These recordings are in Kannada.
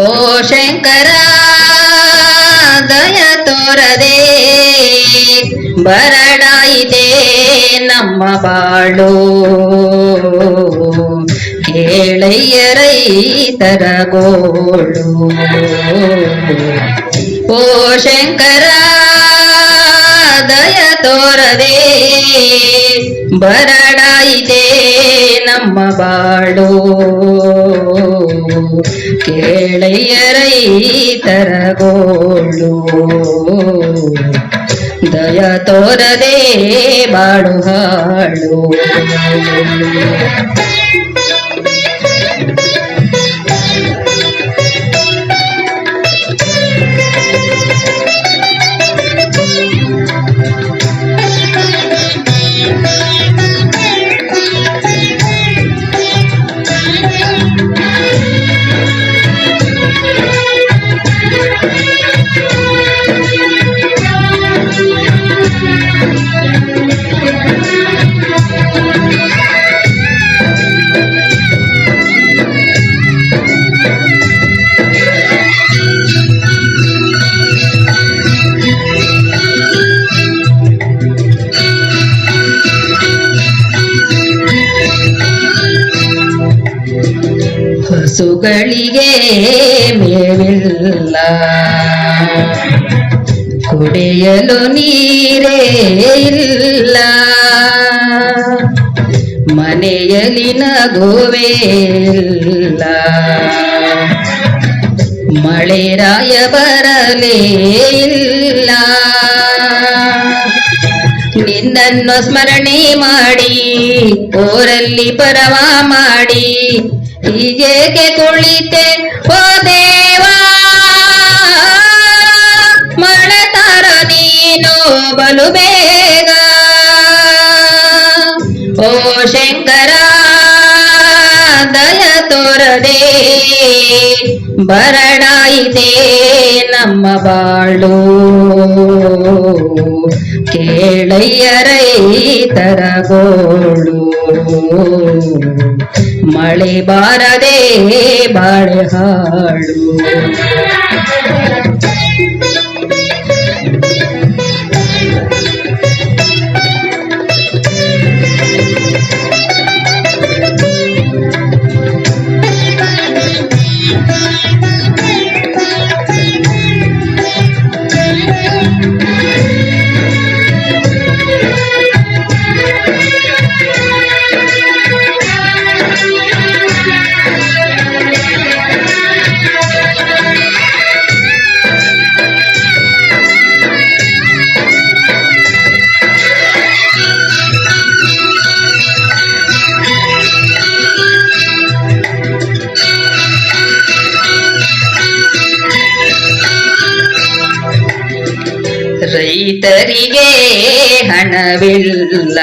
ಓ ಶಂಕರ, ದಯ ತೋರದೆ, ಬರಡಾಯಿದೆ ನಮ್ಮ ಬಾಳು. ಕೇಳಯ್ಯ ರೈತರ ಗೋಳು. ಓ ಶಂಕರ, ದಯ ತೋರದೆ, ಬರಡಾಯಿದೆ ನಮ್ಮ ಬಾಳು. ಕೇಳಯ್ಯ ರೈತರ ಗೋಳು ದಯ ತೋರದೆ ಬಾಳು ಹಾಳು ಹಸುಗಳಿಗೆ ಮೇವಿಲ್ಲ. ಕುಡಿಯಲು ನೀರೇ ಇಲ್ಲ. ಮನೆಯಲ್ಲಿ ನಗುವೇ ಇಲ್ಲ. ಮಳೆರಾಯ ಬರಲೇ ಇಲ್ಲ. ನಿನ್ನನ್ನು ಸ್ಮರಣೆ ಮಾಡಿ ಓರಲ್ಲಿ ಪರವ ಮಾಡಿ ಹೀಗೇಕೆ ಕುಳಿತೆ ಓ ದೇವಾ! ಮಳೆತಾರ ನೀನು ಬಲು ಬೇಗ. ಓ ಶಂಕರ, ದಯ ತೋರದೆ, ಬರಡಾಯಿತೆ ನಮ್ಮ ಬಾಳು. ಕೇಳಯ್ಯ ತರಗೋಳು ಗೋಳು. ಮಳೆ ಬಾರದೆ ಬಾಳೆ ಹಾಳು ರೈತರಿಗೆ ಹಣವಿಲ್ಲ.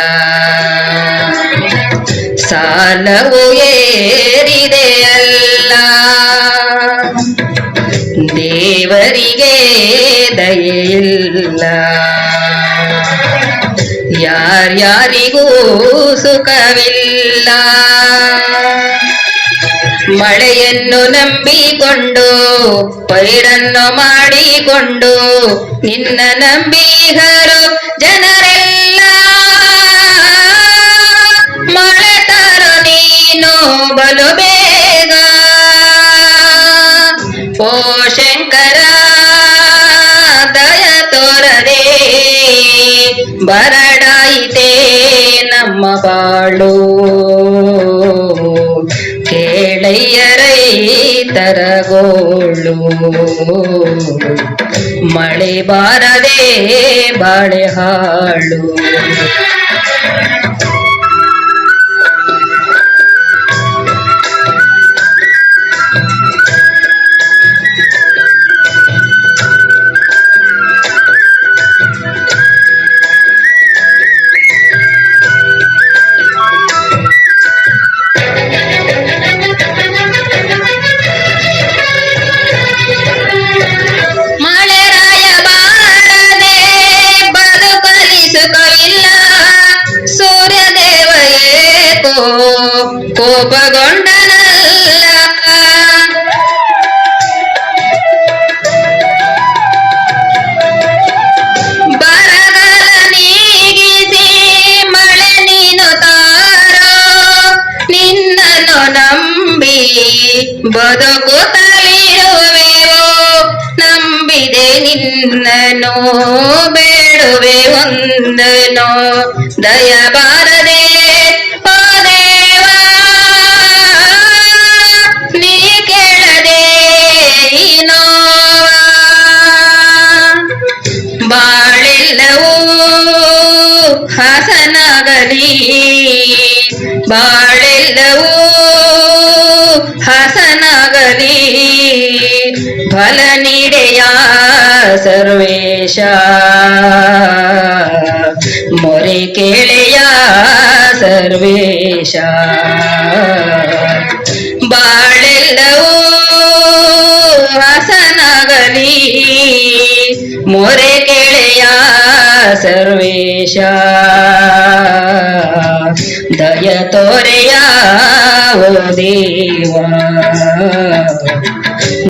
ಸಾಲವು ಏರಿದೆ ಅಲ್ಲ. ದೇವರಿಗೆ ದಯೆಯಿಲ್ಲ. ಯಾರ್ಯಾರಿಗೂ ಸುಖವಿಲ್ಲ. ಮಳೆಯನ್ನು ನಂಬಿಕೊಂಡು, ಪೈರನ್ನು ಮಾಡಿಕೊಂಡು, ನಿನ್ನ ನಂಬಿಗರು ಜನರೆಲ್ಲ. ಮಳೆ ತರು ನೀನು ಬಲು ಬೇಗ. ಓ ಶಂಕರ, ದಯ ತೋರದೆ, ಬರಡಾಯಿತೆ ನಮ್ಮ ಬಾಳು. ರೈತರ ಗೋಳು ಮಳೆ ಬಾರದೆ ಬಾಳೆ ಹಾಳು. ಬದುಕುತ್ತಲಿರುವೆವೋ? ನಂಬಿದೆ ನಿನ್ನನು ಬೇಡುವೆ ಒಂದನು ದಯ ಬಾರದೆ ದೇವಾ ನೀ ಕೇಳದೆ ಬಾಳೆಲ್ಲವೂ ಹಸನಾಗಲಿ ಫಲ ನೀಡೆಯ ಸರ್ವೇಶ ಮೊರೆ ಕೇಳೆಯ ಸರ್ವೇಶ ಬಾಳೆಲ್ಲವೂ ಹಸನಾಗಲಿ ಮೊರೆ ಕೆಳೆಯ ಸರ್ವೇಶ ದಯ ತೋರೆಯ ಓ ದೇವ